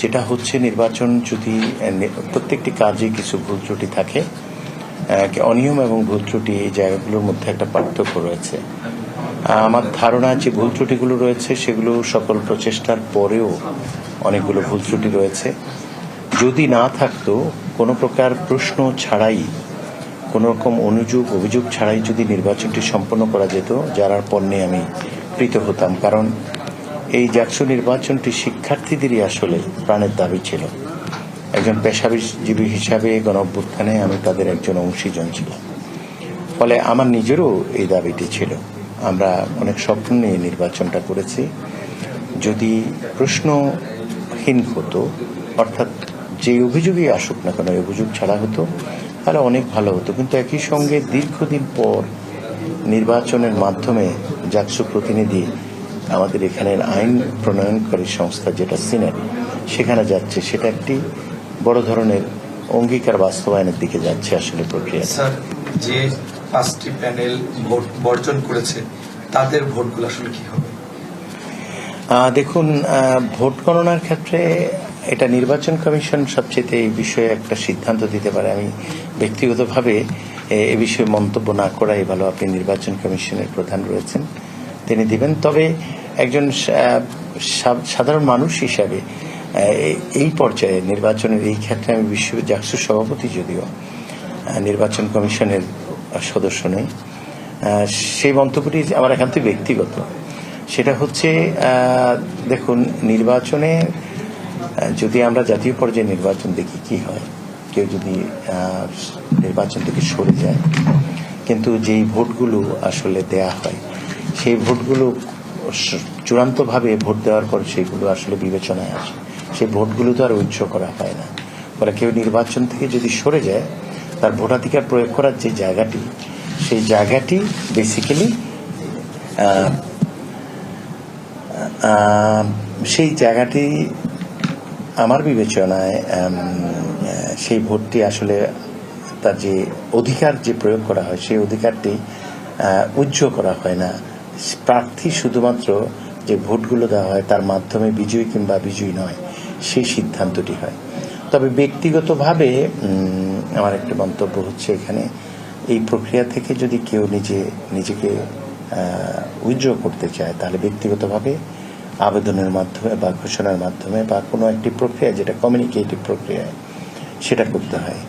যেটা হচ্ছে নির্বাচন যদি প্রত্যেকটি কাজে কিছু ভুল ত্রুটি থাকে অনিয়ম এবং ভুল ত্রুটি এই জায়গাগুলোর মধ্যে একটা পার্থক্য রয়েছে। আমার ধারণা যে ভুল ত্রুটিগুলো রয়েছে, সেগুলো সকল প্রচেষ্টার পরেও অনেকগুলো ভুল ত্রুটি রয়েছে। যদি না থাকতো, কোনো প্রকার প্রশ্ন ছাড়াই, কোনো রকম অনুযোগ, অভিযোগ ছাড়াই যদি নির্বাচনটি সম্পন্ন করা যেত, যার পণ্যে আমি প্রীত হতাম। কারণ এই জাকসু নির্বাচনটি শিক্ষার্থীদেরই আসলে প্রাণের দাবি ছিল। একজন পেশাজীবী হিসাবে গণ অভ্যুত্থানে আমি তাদের একজন অংশীজন ছিলাম। ফলে আমার নিজেরও এই দাবিটি ছিল। আমরা অনেক স্বপ্ন নিয়ে নির্বাচনটা করেছি। যদি প্রশ্নহীন হতো, অর্থাৎ যে অভিযোগই আসুক না কেন অভিযোগ ছাড়া হতো, তাহলে অনেক ভালো হতো। কিন্তু একই সঙ্গে দীর্ঘদিন পর নির্বাচনের মাধ্যমে জাকসু প্রতিনিধি আমাদের এখানের আইন প্রণয়নকারী সংস্থা যেটা সিনেট সেখানে যাচ্ছে। সেটা একটি বড় ধরনের অঙ্গীকার বাস্তবায়নের দিকে যাচ্ছে আসলে প্রক্রিয়া। স্যার যে পাঁচটি প্যানেল ভোট বর্জন করেছে তাদের ভোটগুলো আসলে কি হবে? দেখুন ভোট গণনার ক্ষেত্রে এটা নির্বাচন কমিশন সবচেয়ে এই বিষয়ে একটা সিদ্ধান্ত দিতে পারে। আমি ব্যক্তিগতভাবে এ বিষয়ে মন্তব্য না করাই ভালো। আপনি নির্বাচন কমিশনের প্রধান রয়েছেন তিনি দিবেন। তবে একজন সাধারণ মানুষ হিসাবে এই পর্যায়ে নির্বাচনের এই ক্ষেত্রে আমি বিশ্ব জাকসু সভাপতি যদিও নির্বাচন কমিশনের সদস্য নই সেই মন্তব্যটি আমার একান্ত ব্যক্তিগত। সেটা হচ্ছে দেখুন, নির্বাচনে যদি আমরা জাতীয় পর্যায়ে নির্বাচন দেখি কি হয়, কেউ যদি নির্বাচন থেকে সরে যায়, কিন্তু যেই ভোটগুলো আসলে দেয়া হয়, সেই ভোটগুলো চূড়ান্তভাবে ভোট দেওয়ার পর সেগুলো আসলে বিবেচনায় আসে। সেই ভোটগুলো তো আর উচ্চ করা হয় না। ফলে কেউ নির্বাচন থেকে যদি সরে যায় তার ভোটাধিকার প্রয়োগ করার যে জায়গাটি সেই জায়গাটি বেসিক্যালি সেই জায়গাটি আমার বিবেচনায় সেই ভোটটি আসলে তার যে অধিকার যে প্রয়োগ করা হয় সেই অধিকারটি আহ, উজ্জ করা হয় না। প্রার্থী শুধুমাত্র যে ভোটগুলো দেওয়া হয়, তার মাধ্যমে বিজয়ী কিংবা বিজয়ী নয়, সেই সিদ্ধান্তটি হয়। তবে ব্যক্তিগতভাবে আমার একটা মন্তব্য হচ্ছে এখানে, এই প্রক্রিয়া থেকে যদি কেউ নিজে, নিজেকে উইথড্র করতে চায়, তাহলে ব্যক্তিগতভাবে আবেদনের মাধ্যমে বা ঘোষণার মাধ্যমে বা কোনো একটি প্রক্রিয়া যেটা কমিউনিকেটিভ প্রক্রিয়া সেটা করতে হয়।